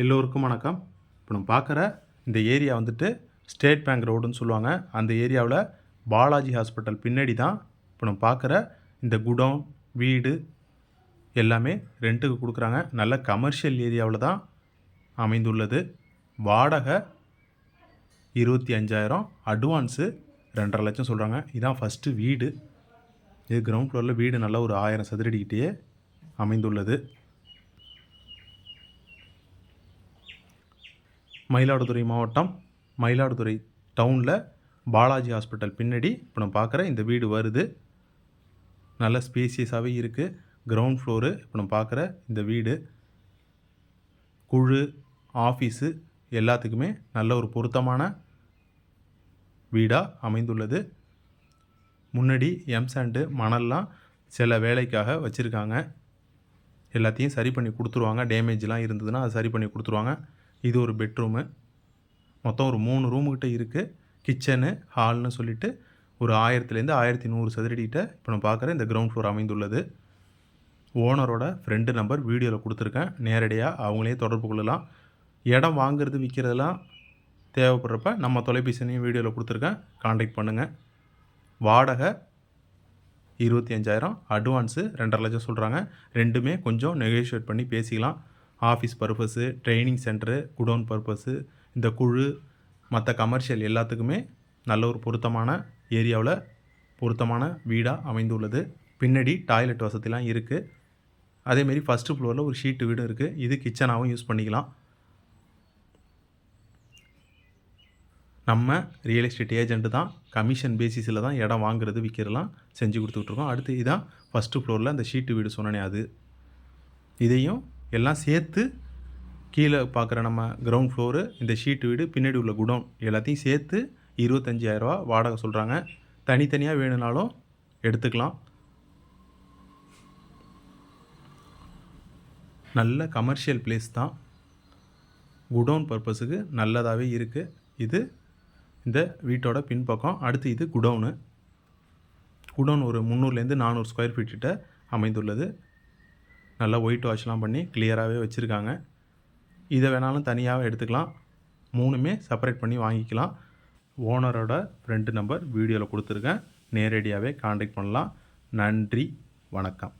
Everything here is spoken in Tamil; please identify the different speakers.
Speaker 1: எல்லோருக்கும் வணக்கம். இப்போ நம்ம பார்க்குற இந்த ஏரியா வந்துட்டு ஸ்டேட் பேங்க் ரோடுன்னு சொல்லுவாங்க. அந்த ஏரியாவில் பாலாஜி ஹாஸ்பிட்டல் பின்னாடி தான் இப்போ நம்ம பார்க்குற இந்த குடோன் வீடு எல்லாமே ரெண்ட்டுக்கு கொடுக்குறாங்க. நல்ல கமர்ஷியல் ஏரியாவில் தான் அமைந்துள்ளது. வாடகை இருபத்தி அஞ்சாயிரம் அட்வான்ஸு ரெண்டரை லட்சம் சொல்கிறாங்க இதான் ஃபஸ்ட்டு வீடு. இது கிரவுண்ட் ஃப்ளோரில் வீடு நல்ல ஒரு ஆயிரம் சதுரடிக்கிட்டேயே அமைந்துள்ளது. மயிலாடுதுறை மாவட்டம் மயிலாடுதுறை டவுனில் பாலாஜி ஹாஸ்பிட்டல் பின்னாடி இப்போ நம்ம பார்க்குற இந்த வீடு வருது. நல்ல ஸ்பேசியஸாகவே இருக்குது கிரவுண்ட் ஃப்ளோரு இப்போ நம்ம பார்க்குற இந்த வீடு குழு ஆஃபீஸு எல்லாத்துக்குமே நல்ல ஒரு பொருத்தமான வீடாக அமைந்துள்ளது. முன்னாடி எம்சாண்டு மணல்லாம் சில வேலைக்காக வச்சுருக்காங்க. எல்லாத்தையும் சரி பண்ணி கொடுத்துருவாங்க. டேமேஜ்லாம் இருந்ததுன்னா அது சரி பண்ணி கொடுத்துருவாங்க. இது ஒரு பெட்ரூமு. மொத்தம் ஒரு மூணு ரூமுக்கிட்ட இருக்குது கிச்சனு ஹால்னு சொல்லிட்டு ஒரு ஆயிரத்துலேருந்து ஆயிரத்தி நூறு சதுரடிகிட்ட இப்போ நான் பார்க்குற இந்த கிரவுண்ட் ஃப்ளோர் அமைந்துள்ளது. ஓனரோட ஃப்ரெண்டு நம்பர் வீடியோவில் கொடுத்துருக்கேன். நேரடியாக அவங்களே தொடர்பு கொள்ளலாம். இடம் வாங்குறது விற்கிறதெல்லாம் தேவைப்படுறப்ப நம்ம தொலைபேசினையும் வீடியோவில் கொடுத்துருக்கேன். காண்டாக்ட் பண்ணுங்கள் வாடகை இருபத்தி அஞ்சாயிரம் அட்வான்ஸு ரெண்டரை லட்சம் சொல்கிறாங்க ரெண்டுமே கொஞ்சம் நெகோஷியேட் பண்ணி பேசிக்கலாம். Office purpose training centre godown purpose இந்த குழு மற்ற கமர்ஷியல் எல்லாத்துக்குமே நல்ல ஒரு பொருத்தமான ஏரியாவில் பொருத்தமான வீடாக அமைந்துள்ளது. பின்னாடி டாய்லெட் வசதிலாம் இருக்குது அதேமாரி ஃபஸ்ட்டு ஃப்ளோரில் ஒரு ஷீட்டு வீடும் இருக்குது இது கிச்சனாகவும் யூஸ் பண்ணிக்கலாம். நம்ம ரியல் எஸ்டேட் ஏஜென்ட்டு தான். கமிஷன் பேசிஸில் தான் இடம் வாங்குறது விற்கிறலாம் செஞ்சு கொடுத்துட்ருக்கோம் அடுத்து இதான் ஃபஸ்ட்டு ஃப்ளோரில் அந்த ஷீட்டு வீடு சொன்னனே அது. இதையும் எல்லாம் சேர்த்து கீழே பார்க்குற நம்ம கிரவுண்ட் ஃப்ளோரு இந்த ஷீட்டு வீடு பின்னாடி உள்ள குடோன் எல்லாத்தையும் சேர்த்து இருபத்தஞ்சாயிரரூவா வாடகை சொல்கிறாங்க தனித்தனியாக வேணும்னாலும் எடுத்துக்கலாம். நல்ல கமர்ஷியல் பிளேஸ் தான். குடோன் பர்பஸுக்கு நல்லதாகவே இருக்குது இது இந்த வீட்டோட பின்பக்கம் அடுத்து இது குடோனு. குடோன் ஒரு முந்நூறுலேருந்து நானூறு ஸ்கொயர் ஃபீட் கிட்ட அமைந்துள்ளது. நல்லா ஒயிட் வாஷ்லாம் பண்ணி கிளியராகவே வச்சுருக்காங்க. இதை வேணாலும் தனியாக எடுத்துக்கலாம். மூணுமே செப்பரேட் பண்ணி வாங்கிக்கலாம். ஓனரோட ஃப்ரெண்டு நம்பர் வீடியோவில் கொடுத்துருக்கேன். நேரடியாகவே காண்டாக்ட் பண்ணலாம். நன்றி. வணக்கம்.